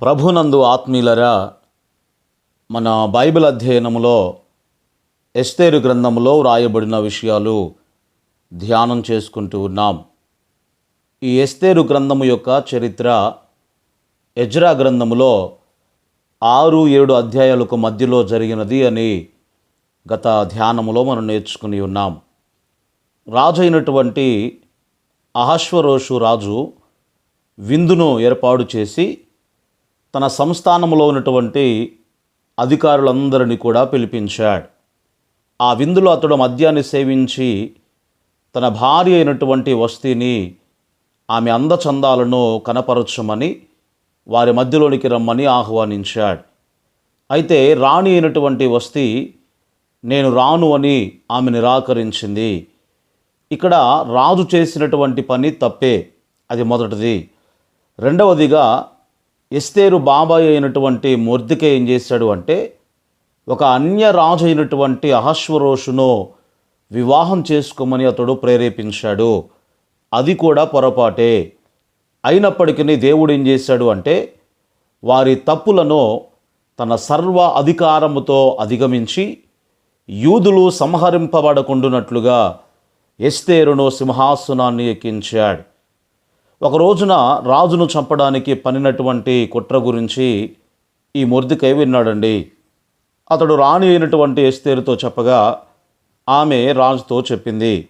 ప్రభునందు ఆత్మీయులరా మన బైబిల్ అధ్యయనములో ఎస్తేరు గ్రంథములో వ్రాయబడిన విషయాలు ధ్యానం చేసుకుంటూ ఉన్నాం. ఈ ఎస్తేరు గ్రంథము యొక్క చరిత్ర ఎజ్రా గ్రంథములో ఆరు ఏడు అధ్యాయాలకు మధ్యలో జరిగినది అని గత ధ్యానములో మనం నేర్చుకుని ఉన్నాం. రాజు అయినటువంటి అహశ్వరోషు రాజు విందును ఏర్పాటు చేసి తన సంస్థానంలో ఉన్నటువంటి అధికారులందరినీ కూడా పిలిపించాడు. ఆ విందులో అతడు మద్యాన్ని సేవించి తన భార్య అయినటువంటి వస్తీని ఆమె అందచందాలను కనపరచమని వారి మధ్యలోనికి రమ్మని ఆహ్వానించాడు. అయితే రాణి అయినటువంటి వస్తీ నేను రాను అని ఆమె నిరాకరించింది. ఇక్కడ రాజు చేసినటువంటి పని తప్పే అది మొదటిది. రెండవదిగా ఎస్తేరు బాబాయ్ అయినటువంటి మొర్దికే ఏం చేశాడు అంటే ఒక అన్య రాజు అయినటువంటి అహశ్వరోషును వివాహం చేసుకోమని అతడు ప్రేరేపించాడు. అది కూడా పొరపాటే. అయినప్పటికీ దేవుడు ఏం చేశాడు అంటే వారి తప్పులను తన సర్వ అధికారముతో అధిగమించి యూదులు సంహరింపబడకుండునట్లుగా ఎస్తేరును సింహాసనాన్ని ఎక్కించాడు. ఒక రోజున రాజును చంపడానికి పనినటువంటి కుట్ర గురించి ఈ మొర్దికై విన్నాడండి. అతడు రాణి అయినటువంటి ఎస్తేరుతో చెప్పగా ఆమె రాజుతో చెప్పింది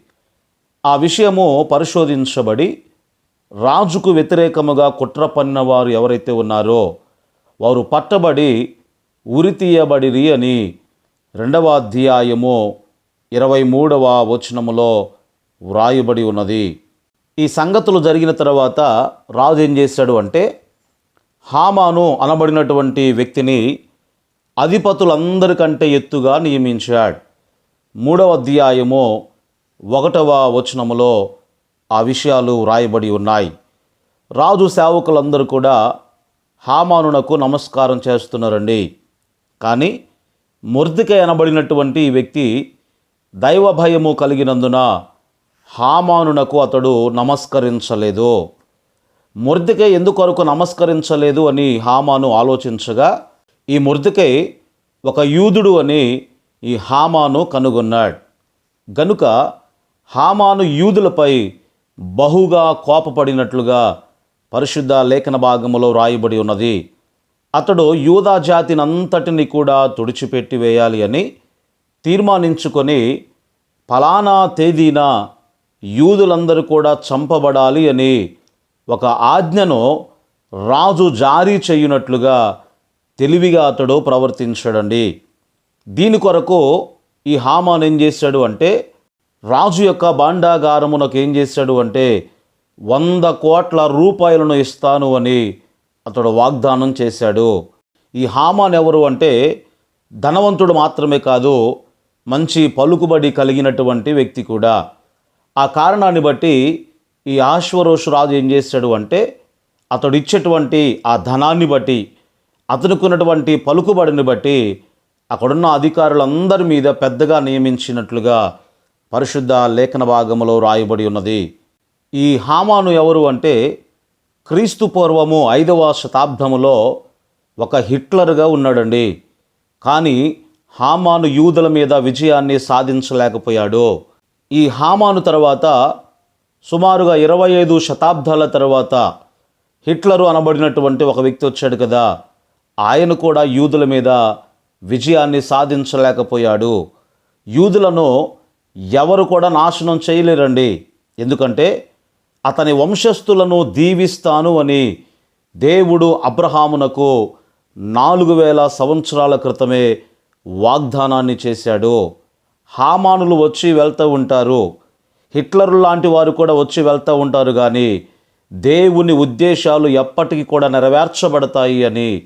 ఆ విషయము పరిశోధించబడి రాజుకు వ్యతిరేకముగా కుట్ర పన్నిన వారు ఎవరైతే ఉన్నారో వారు పట్టబడి ఉరి తీయబడిరి అని రెండవ అధ్యాయము ఇరవై మూడవ వచనములో వ్రాయబడి ఉన్నది. ఈ సంగతులు జరిగిన తర్వాత రాజు ఏం చేశాడు అంటే హామాను అనబడినటువంటి వ్యక్తిని అధిపతులందరికంటే ఎత్తుగా నియమించాడు. మూడవ అధ్యాయము ఒకటవ వచనములో ఆ విషయాలు వ్రాయబడి ఉన్నాయి. రాజు సేవకులందరూ కూడా హామానునకు నమస్కారం చేస్తున్నారండి. కానీ ముర్దిక అనబడినటువంటి ఈ వ్యక్తి దైవ భయము కలిగినందున హామానునకు అతడు నమస్కరించలేదు. ముర్దికై ఎందుకొరకు నమస్కరించలేదు అని హామాను ఆలోచించగా ఈ ముర్దికై ఒక యూదుడు అని ఈ హామాను కనుగొన్నాడు. గనుక హామాను యూదులపై బహుగా కోపపడినట్లుగా పరిశుద్ధ లేఖన భాగంలో రాయబడి ఉన్నది. అతడు యూదా జాతినంతటిని కూడా తుడిచిపెట్టి వేయాలి అని తీర్మానించుకొని ఫలానా తేదీన యూదులందరూ కూడా చంపబడాలి అని ఒక ఆజ్ఞను రాజు జారీ చేయునట్లుగా తెలివిగా అతడు ప్రవర్తించాడండి. దీని కొరకు ఈ హామాన్ ఏం చేశాడు అంటే రాజు యొక్క భాండాగారమునకు ఏం చేశాడు అంటే వంద కోట్ల రూపాయలను ఇస్తాను అని అతడు వాగ్దానం చేశాడు. ఈ హామాన్ ఎవరు అంటే ధనవంతుడు మాత్రమే కాదు మంచి పలుకుబడి కలిగినటువంటి వ్యక్తి కూడా. ఆ కారణాన్ని బట్టి ఈ ఆశ్వరోషు రాజు ఏం చేశాడు అంటే అతడు ఇచ్చేటువంటి ఆ ధనాన్ని బట్టి అతనుకున్నటువంటి పలుకుబడిని బట్టి అక్కడున్న అధికారులందరి మీద పెద్దగా నియమించినట్లుగా పరిశుద్ధ లేఖన భాగంలో రాయబడి ఉన్నది. ఈ హామాను ఎవరు అంటే క్రీస్తు పూర్వము ఐదవ శతాబ్దములో ఒక హిట్లర్గా ఉన్నాడండి. కానీ హామాను యూదుల మీద విజయాన్ని సాధించలేకపోయాడు. ఈ హామాను తర్వాత సుమారుగా ఇరవై ఐదు శతాబ్దాల తర్వాత హిట్లరు అనబడినటువంటి ఒక వ్యక్తి వచ్చాడు కదా. ఆయన కూడా యూదుల మీద విజయాన్ని సాధించలేకపోయాడు. యూదులను ఎవరు కూడా నాశనం చేయలేరండి. ఎందుకంటే అతని వంశస్థులను దీవిస్తాను అని దేవుడు అబ్రహామునకు నాలుగు వేల సంవత్సరాల క్రితమే వాగ్దానాన్ని చేశాడు. హామానులు వచ్చి వెళ్తూ ఉంటారు. హిట్లర్ లాంటి వారు కూడా వచ్చి వెళ్తూ ఉంటారు కానీ దేవుని ఉద్దేశాలు ఎప్పటికీ కూడా నెరవేర్చబడతాయి అని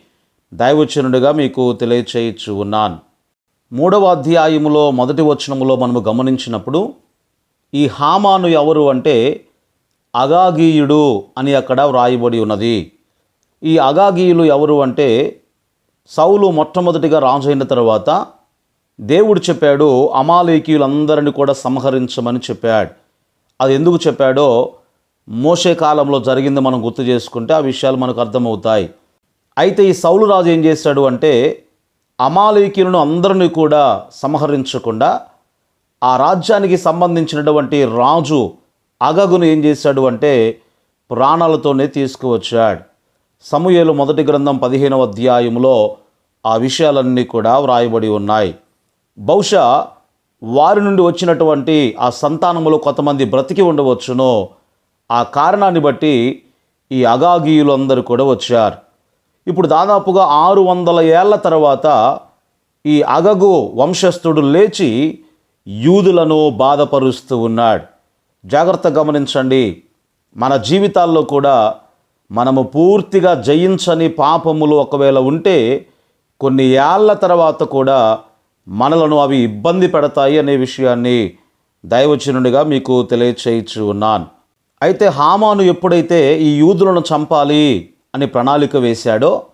దైవచనుడిగా మీకు తెలియచేయచ్చు ఉన్నాను. మూడవ అధ్యాయములో మొదటి వచనములో మనము గమనించినప్పుడు ఈ హామాను ఎవరు అంటే అగాగీయుడు అని అక్కడ వ్రాయబడి ఉన్నది. ఈ అగాగీయులు ఎవరు అంటే సౌలు మొట్టమొదటిగా రాజైన అయిన తర్వాత దేవుడు చెప్పాడు అమాలేకీయులందరినీ కూడా సంహరించమని చెప్పాడు. అది ఎందుకు చెప్పాడో మోసే కాలంలో జరిగింది మనం గుర్తు చేసుకుంటే ఆ విషయాలు మనకు అర్థమవుతాయి. అయితే ఈ సౌలు రాజు ఏం చేశాడు అంటే అమాలేకీయులను అందరినీ కూడా సంహరించకుండా ఆ రాజ్యానికి సంబంధించినటువంటి రాజు అగగును ఏం చేశాడు అంటే ప్రాణాలతోనే తీసుకువచ్చాడు. సమూహలు మొదటి గ్రంథం పదిహేనవ అధ్యాయంలో ఆ విషయాలన్నీ కూడా వ్రాయబడి ఉన్నాయి. బహుశా వారి నుండి వచ్చినటువంటి ఆ సంతానములో కొంతమంది బ్రతికి ఉండవచ్చును. ఆ కారణాన్ని బట్టి ఈ అగాగీయులందరూ కూడా వచ్చారు. ఇప్పుడు దాదాపుగా ఆరు వందల ఏళ్ళ తర్వాత ఈ అగగు వంశస్థుడు లేచి యూదులను బాధపరుస్తూ ఉన్నాడు. జాగ్రత్త గమనించండి. మన జీవితాల్లో కూడా మనము పూర్తిగా జయించని పాపములు ఒకవేళ ఉంటే కొన్ని ఏళ్ళ తర్వాత కూడా మనలను అవి ఇబ్బంది పెడతాయి అనే విషయాన్ని దైవచనుడిగా మీకు తెలియచేయచ్చు ఉన్నాను అయితే హామాను ఎప్పుడైతే ఈ యూదులను చంపాలి అని ప్రణాళిక వేశాడో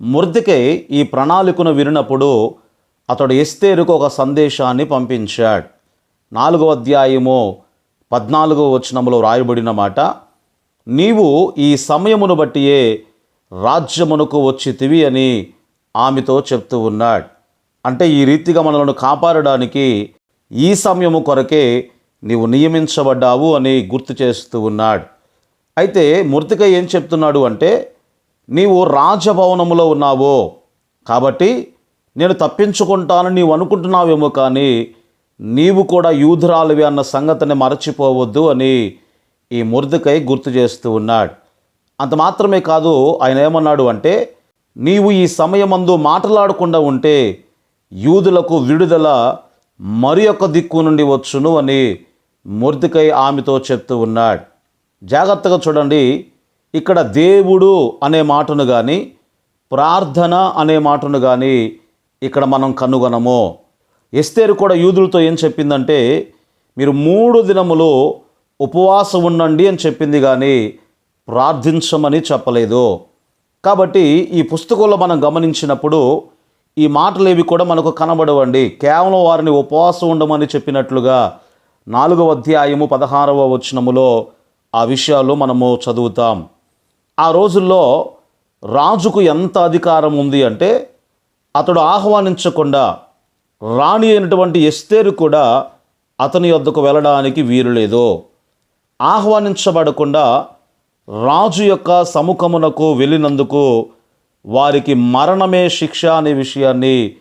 ముర్దికై ఈ ప్రణాళికను వినినప్పుడు అతడు ఎస్తేరుకు ఒక సందేశాన్ని పంపించాడు. నాలుగో అధ్యాయము పద్నాలుగో వచనములో రాయబడిన మాట నీవు ఈ సమయమును బట్టియే రాజ్యమునకు వచ్చితివి అని ఆమెతో చెప్తూ ఉన్నాడు. అంటే ఈ రీతిగా మనలను కాపాడడానికి ఈ సమయము కొరకే నీవు నియమించబడ్డావు అని గుర్తు చేస్తూ ఉన్నాడు. అయితే మృతిక ఏం చెప్తున్నాడు అంటే నీవు రాజభవనములో ఉన్నావో కాబట్టి నేను తప్పించుకుంటాను నీవు అనుకుంటున్నావేమో కానీ నీవు కూడా యూధురాలివి అన్న సంగతిని మరచిపోవద్దు అని ఈ మురదకై గుర్తు చేస్తూ ఉన్నాడు. అంత మాత్రమే కాదు ఆయన ఏమన్నాడు అంటే నీవు ఈ సమయమందు మాట్లాడకుండా ఉంటే యూదులకు విడుదల మరి యొక్క దిక్కు నుండి వచ్చును అని ముర్దికై ఆమెతో చెప్తూ ఉన్నాడు. జాగ్రత్తగా చూడండి ఇక్కడ దేవుడు అనే మాటను కానీ ప్రార్థన అనే మాటను కానీ ఇక్కడ మనం కనుగొనము. ఎస్తేరు కూడా యూదులతో ఏం చెప్పిందంటే మీరు మూడు దినములు ఉపవాసం ఉండండి అని చెప్పింది కానీ ప్రార్థించమని చెప్పలేదు. కాబట్టి ఈ పుస్తకంలో మనం గమనించినప్పుడు ఈ మాటలేవి కూడా మనకు కనబడవండి. కేవలం వారిని ఉపవాసం ఉండమని చెప్పినట్లుగా నాలుగవ అధ్యాయము పదహారవ వచనములో ఆ విషయాలు మనము చదువుతాం. ఆ రోజుల్లో రాజుకు ఎంత అధికారం ఉంది అంటే అతడు ఆహ్వానించకుండా రాణి అయినటువంటి ఎస్తేరు కూడా అతని వద్దకు వెళ్ళడానికి వీలు లేదు. ఆహ్వానించబడకుండా రాజు యొక్క సముఖమునకు వెళ్ళినందుకు వారికి మరణమే శిక్ష అనే విషయాన్ని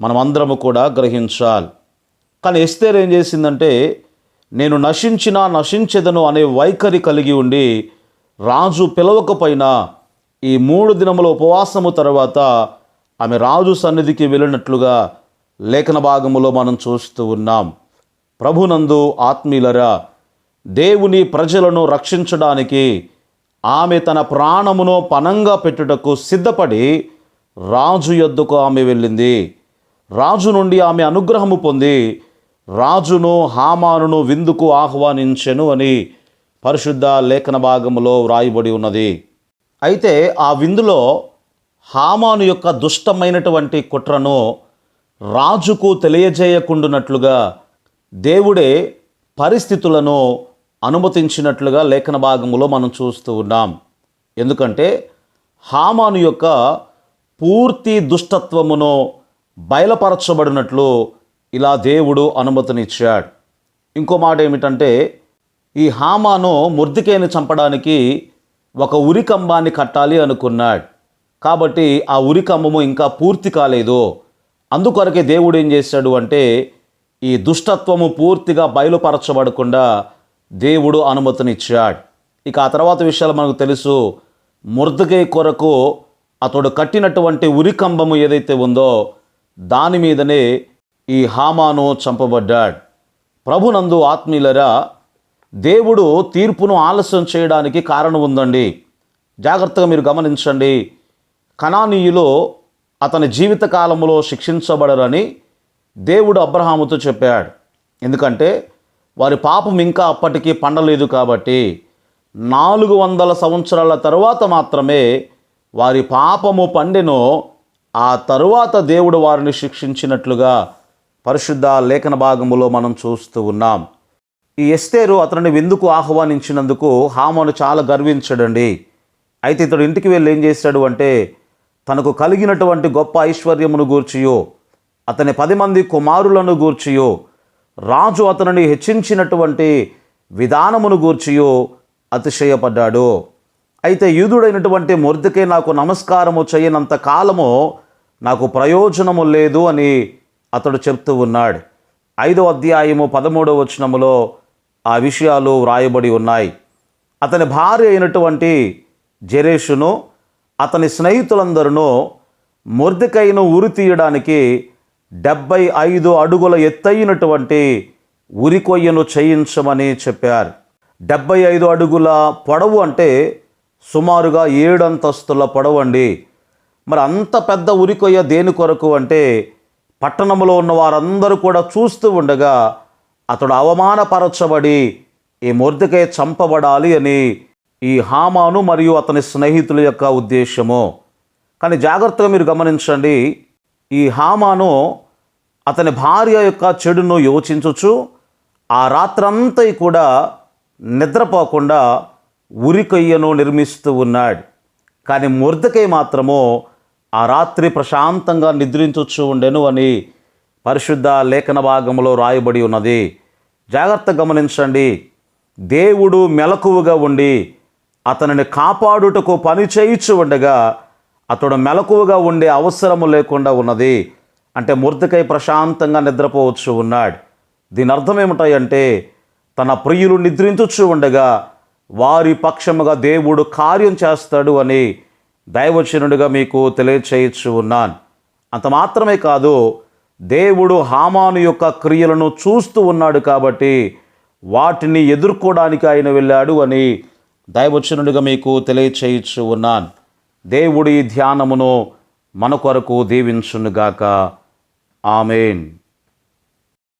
మనమందరము కూడా గ్రహించాలి. కానీ ఎస్తేర్ ఏం చేసిందంటే నేను నశించినా నశించదను అనే వైఖరి కలిగి ఉండి రాజు పిలవకపోయినా ఈ మూడు దినముల ఉపవాసము తర్వాత ఆమె రాజు సన్నిధికి వెళ్ళినట్లుగా లేఖన భాగములో మనం చూస్తూ ఉన్నాం. ప్రభునందు ఆత్మీయులరా దేవుని ప్రజలను రక్షించడానికి ఆమె తన ప్రాణమును పనంగా పెట్టుటకు సిద్ధపడి రాజు యొద్దకు ఆమె వెళ్ళింది. రాజు నుండి ఆమె అనుగ్రహము పొంది రాజును హామానును విందుకు ఆహ్వానించెను అని పరిశుద్ధ లేఖన భాగములో వ్రాయబడి ఉన్నది. అయితే ఆ విందులో హామాను యొక్క దుష్టమైనటువంటి కుట్రను రాజుకు తెలియజేయకుండునట్లుగా దేవుడే పరిస్థితులను అనుమతించినట్లుగా లేఖన భాగంలో మనం చూస్తూ ఉన్నాం. ఎందుకంటే హామాను యొక్క పూర్తి దుష్టత్వమును బయలుపరచబడినట్లు ఇలా దేవుడు అనుమతినిచ్చాడు. ఇంకో మాట ఏమిటంటే ఈ హామాను ముర్దికేని చంపడానికి ఒక ఉరికంబాన్ని కట్టాలి అనుకున్నాడు. కాబట్టి ఆ ఉరికంబము ఇంకా పూర్తి కాలేదు. అందుకొరకే దేవుడు ఏం చేశాడు అంటే ఈ దుష్టత్వము పూర్తిగా బయలుపరచబడకుండా దేవుడు అనుమతినిచ్చాడు. ఇక ఆ తర్వాత విషయాలు మనకు తెలుసు. ముర్దగే కొరకు అతడు కట్టినటువంటి ఉరికంబము ఏదైతే ఉందో దాని మీదనే ఈ హామాను చంపబడ్డాడు. ప్రభునందు ఆత్మీయులరా దేవుడు తీర్పును ఆలస్యం చేయడానికి కారణం ఉందండి. జాగ్రత్తగా మీరు గమనించండి. కణానీయులు అతని జీవిత కాలంలో శిక్షించబడరని దేవుడు అబ్రహాముతో చెప్పాడు. ఎందుకంటే వారి పాపం ఇంకా అప్పటికీ పండలేదు కాబట్టి నాలుగు వందల సంవత్సరాల తరువాత మాత్రమే వారి పాపము పండెను ఆ తరువాత దేవుడు వారిని శిక్షించినట్లుగా పరిశుద్ధ లేఖన భాగములో మనం చూస్తూ ఉన్నాం. ఈ ఎస్తేరు అతనిని విందుకు ఆహ్వానించినందుకు హామాను చాలా గర్వించడండి. అయితే ఇతడు ఇంటికి వెళ్ళి ఏం చేశాడు అంటే తనకు కలిగినటువంటి గొప్ప ఐశ్వర్యమును గూర్చియో అతని పది మంది కుమారులను గూర్చియో రాజు అతనిని హెచ్చించినటువంటి విధానమును గూర్చియో అతిశయపడ్డాడు. అయితే యూదుడైనటువంటి మొర్దికే నాకు నమస్కారము చేయనంత కాలము నాకు ప్రయోజనము లేదు అని అతడు చెప్తూ ఉన్నాడు. ఐదో అధ్యాయము పదమూడవ వచనములో ఆ విషయాలు వ్రాయబడి ఉన్నాయి. అతని భార్య అయినటువంటి జెరేషును అతని స్నేహితులందరూ మొర్దికైను ఉరి తీయడానికి డెబ్బై ఐదు అడుగుల ఎత్తైనటువంటి ఉరికొయ్యను చేయించమని చెప్పారు. డెబ్బై ఐదు అడుగుల పొడవు అంటే సుమారుగా ఏడంతస్తుల పొడవు అండి. మరి అంత పెద్ద ఉరికొయ్య దేని కొరకు అంటే పట్టణంలో ఉన్న వారందరూ కూడా చూస్తూ ఉండగా అతడు అవమానపరచబడి ఈ మొర్దికై చంపబడాలి అని ఈ హామాను మరియు అతని స్నేహితుల యొక్క ఉద్దేశము. కానీ జాగ్రత్తగా మీరు గమనించండి ఈ హామాను అతని భార్య యొక్క చెడును యోచించవచ్చు ఆ రాత్రంతా కూడా నిద్రపోకుండా ఉరికొయ్యను నిర్మిస్తూ ఉన్నాడు. కానీ మురదకై మాత్రము ఆ రాత్రి ప్రశాంతంగా నిద్రించొచ్చు ఉండెను అని పరిశుద్ధ లేఖన భాగంలో రాయబడి ఉన్నది. జాగ్రత్త గమనించండి. దేవుడు మెలకువగా ఉండి అతనిని కాపాడుటకు పని చేయించు ఉండగా అతడు మెలకువగా ఉండే అవసరము లేకుండా ఉన్నది. అంటే ముర్దకై ప్రశాంతంగా నిద్రపోవచ్చు ఉన్నాడు. దీని అర్థం ఏమిటాయంటే తన ప్రియులు నిద్రించుచు ఉండగా వారి పక్షముగా దేవుడు కార్యం చేస్తాడు అని దైవచనుడిగా మీకు తెలియచేయచ్చు ఉన్నాను. అంత మాత్రమే కాదు దేవుడు హామాను యొక్క క్రియలను చూస్తూ ఉన్నాడు కాబట్టి వాటిని ఎదుర్కోవడానికి ఆయన వెళ్ళాడు అని దైవచనుడిగా మీకు తెలియచేయచ్చు ఉన్నాను. దేవుడి ధ్యానమును మన కొరకు దీవించునుగాక. ఆమెన్.